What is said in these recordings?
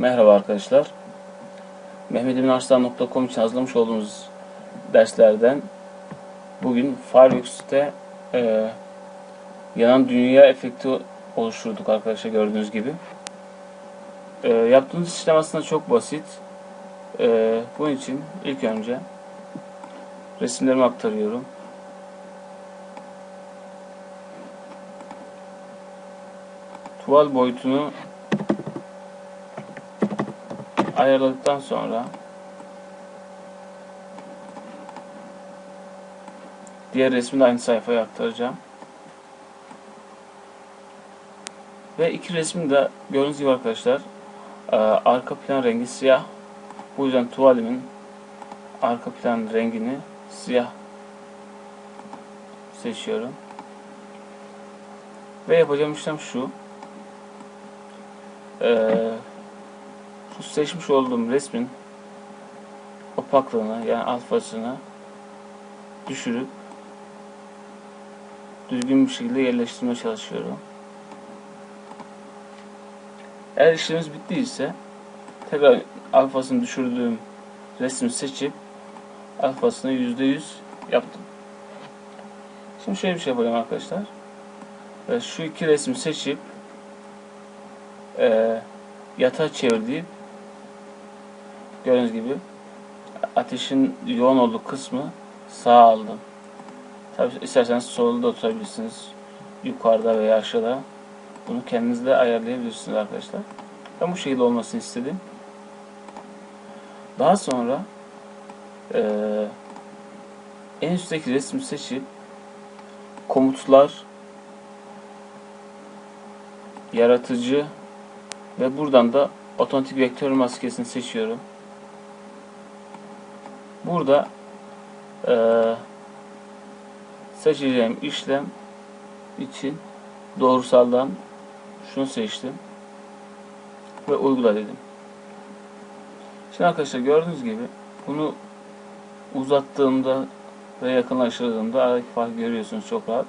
Merhaba arkadaşlar. mehmetiminarslan.com için hazırlamış olduğumuz derslerden bugün Firefox'te e, yanan dünya efekti oluşturduk arkadaşlar gördüğünüz gibi. E, yaptığımız işlem aslında çok basit. E, bunun için ilk önce resimlerimi aktarıyorum. Tuval boyutunu ayarladıktan sonra diğer resmi de aynı sayfaya aktaracağım. Ve iki resmi de gördüğünüz gibi arkadaşlar e, arka plan rengi siyah. Bu yüzden tuvalimin arka plan rengini siyah seçiyorum. Ve yapacağım işlem şu. Ee, şu seçmiş olduğum resmin opaklığını yani alfasını düşürüp düzgün bir şekilde yerleştirmeye çalışıyorum. Eğer işlemimiz bittiyse tekrar alfasını düşürdüğüm resmi seçip alfasını %100 yaptım. Şimdi şöyle bir şey yapalım arkadaşlar. Ve şu iki resmi seçip e, yatağa çevirdiğim gördüğünüz gibi ateşin yoğun olduğu kısmı sağa aldım. Tabi isterseniz solda da tutabilirsiniz. Yukarıda veya aşağıda. Bunu kendiniz de ayarlayabilirsiniz arkadaşlar. Ben bu şekilde olmasını istedim. Daha sonra e, en üstteki resmi seçip komutlar yaratıcı ve buradan da otomatik vektör maskesini seçiyorum. Burada e, seçeceğim işlem için doğrusaldan şunu seçtim ve uygula dedim. Şimdi arkadaşlar gördüğünüz gibi bunu uzattığımda ve yakınlaştırdığımda aradaki farkı görüyorsunuz çok rahat.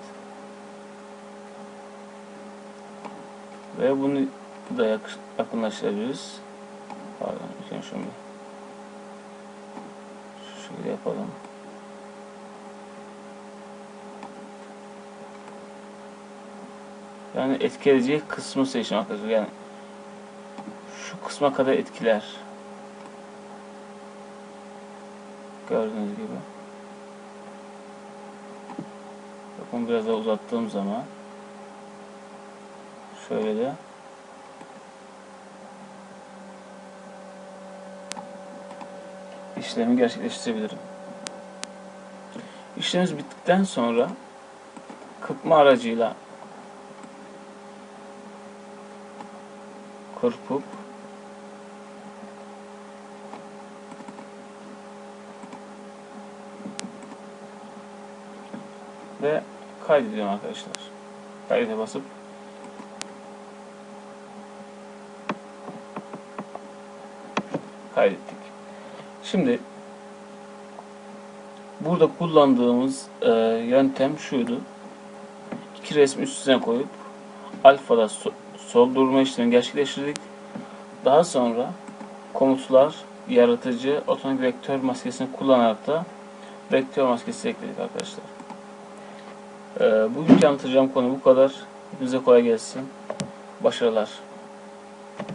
Ve bunu da yakınlaştırabiliriz. Pardon, şunu şöyle yapalım. Yani etkileyecek kısmı seçin arkadaşlar. Yani şu kısma kadar etkiler. Gördüğünüz gibi. Bakın biraz daha uzattığım zaman şöyle de işlemi gerçekleştirebilirim. İşlemimiz bittikten sonra kırpma aracıyla kırpıp ve kaydediyorum arkadaşlar. Kaydete basıp kaydettik. Şimdi burada kullandığımız e, yöntem şuydu. İki resmi üst üstüne koyup alfada so soldurma işlemi gerçekleştirdik. Daha sonra komutlar yaratıcı otomatik vektör maskesini kullanarak da vektör maskesi ekledik arkadaşlar. Ee, bugünkü anlatacağım konu bu kadar. Hepinize kolay gelsin. Başarılar.